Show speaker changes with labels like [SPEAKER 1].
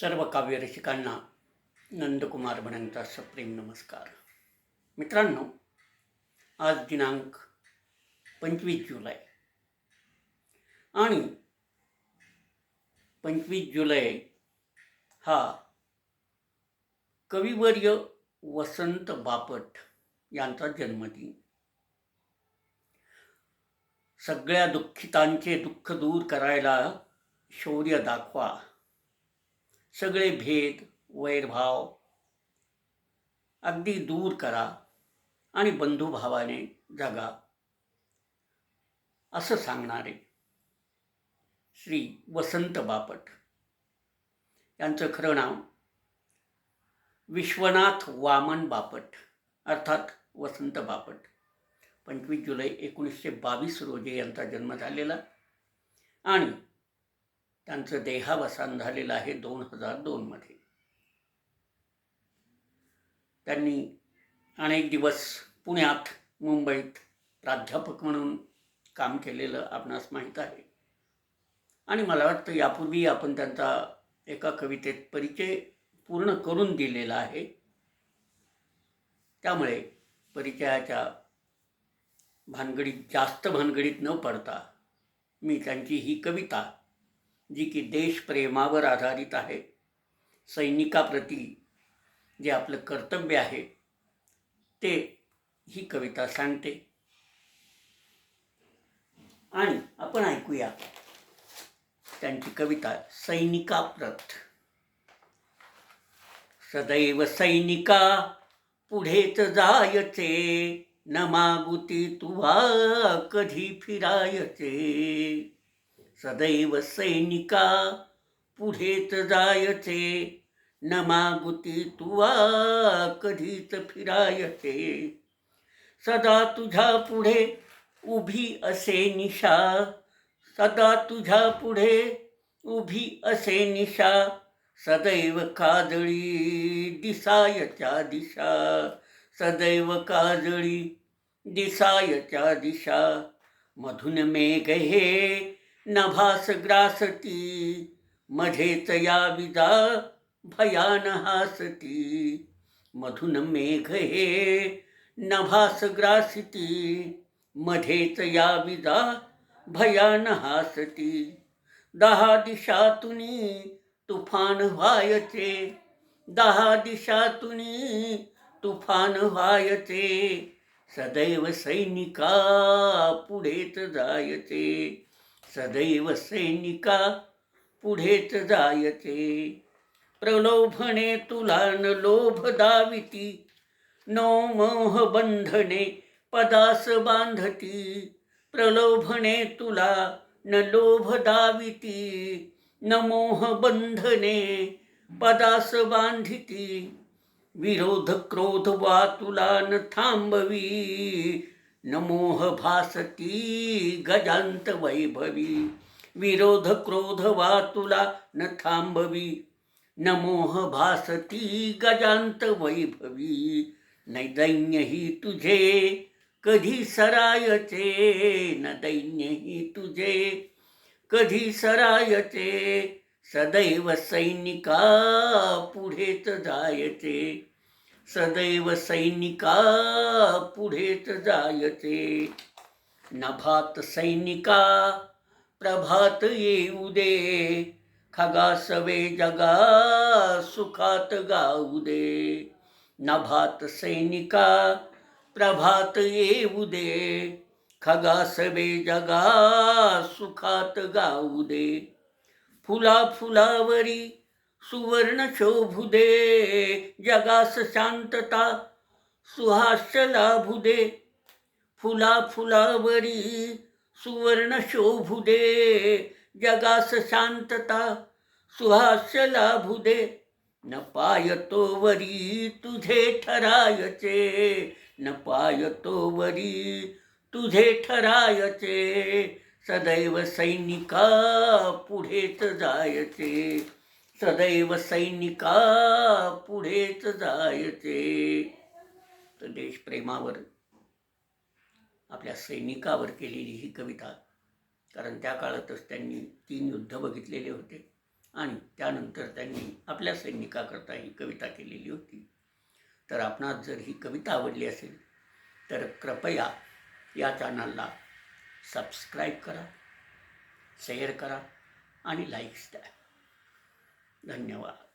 [SPEAKER 1] सर्व काव्यरसिकांना नंदकुमार भणंचा सप्रेम नमस्कार. मित्रांनो आज दिनांक पंचवीस जुलै आणि पंचवीस जुलै हा कविवर्य वसंत बापट यांचा जन्मदिन. सगळ्या दुःखितांचे दुःख दूर करायला शौर्य दाखवा. सगळे भेद वैरभाव अगदी दूर करा आणि बंधुभावाने जगा. असं सांगणारे श्री वसंत बापट. यांचं खरं नाव विश्वनाथ वामन बापट अर्थात वसंत बापट. पंचवीस जुलै एकोणीसशे बावीस रोजी यांचा जन्म झालेला आणि त्यांचं देहावसान झालेलं आहे दोन हजार दोनमध्ये त्यांनी अनेक दिवस पुण्यात मुंबईत प्राध्यापक म्हणून काम केलेलं आपणास माहीत आहे. आणि मला वाटतं यापूर्वी आपण त्यांचा एका कवितेत परिचय पूर्ण करून दिलेला आहे. त्यामुळे परिचयाच्या भानगडीत जास्त भानगडीत न पडता मी त्यांची ही कविता जी की देशप्रेमावर आधारित आहे. सैनिकाप्रती जे आपलं कर्तव्य आहे ते ही कविता सांगते. आणि आपण ऐकूया त्यांची कविता सैनिकाप्रत. सदैव सैनिका पुढेच जायचे न मागुती तुवा कधी फिरायचे. सदैव सैनिका पुढेच जायचे. न मागुती तुवा कधीच फिरायचे. सदा तुझ्या पुढे उभी असे निशा. सदा तुझ्या पुढे उभी असे निशा. सदैव काजळी दिसायच्या दिशा. सदैव काजळी दिसायच्या दिशा. मधुन मेघ हे नभास ग्रासती मध्येच या विजा भयान हासती मधुन मेघ हे नभास ग्रासती मध्येच या विजा भयान हासती दहा दिशातुनी तुफान व्हायचे दहा दिशातुनी तुफान व्हायचे सदैव सैनिका पुढेच जायचे। सदैव सैनिका पुढेच जायचे. प्रलोभने तुला न लोभ दाविती नो मोह बंधने पदास बांधती. प्रलोभने तुला न लोभ दाविती न मोह बंधने पदास बांधिती. विरोध क्रोध वा तुला न थांबवी नमोह भासती गजांत वैभवी. विरोध क्रोध वा तुला न थांबवी नमोह भासती गजांत वैभवी. न दैन्य ही तुझे कधी सरायचे? न दैन्य ही तुझे कधी सरायचे? सदैव सैनिका पुढेच जायचे. सदैव सैनिका पुढेच जायचे. नभात सैनिका प्रभात येऊ दे. खगासवे जगा सुखात गाऊ दे. नभात सैनिका प्रभात येऊ दे. खगासवे जगा सुखात गाऊ दे. फुला फुलावरी सुवर्ण जगास शांतता सुहास्य लाभुदे फुला फुलावरी सुवर्ण जगास शांतता सुहास्य लाभुदे। न पायतो वरी तुझे ठरायचे न पायतो वरी तुझे ठरायचे सदैव सैनिका पुढेच जायचे। सदैव सैनिका पुढेच जायचे. तर देशप्रेमावर आपल्या सैनिकावर केलेली ही कविता कारण त्या काळातच त्यांनी तीन युद्ध बघितलेले होते आणि त्यानंतर त्यांनी आपल्या सैनिकाकरता ही कविता केलेली होती. तर आपणास जर ही कविता आवडली असेल तर कृपया या चॅनलला सबस्क्राईब करा शेअर करा आणि लाईक्स द्या. धन्यवाद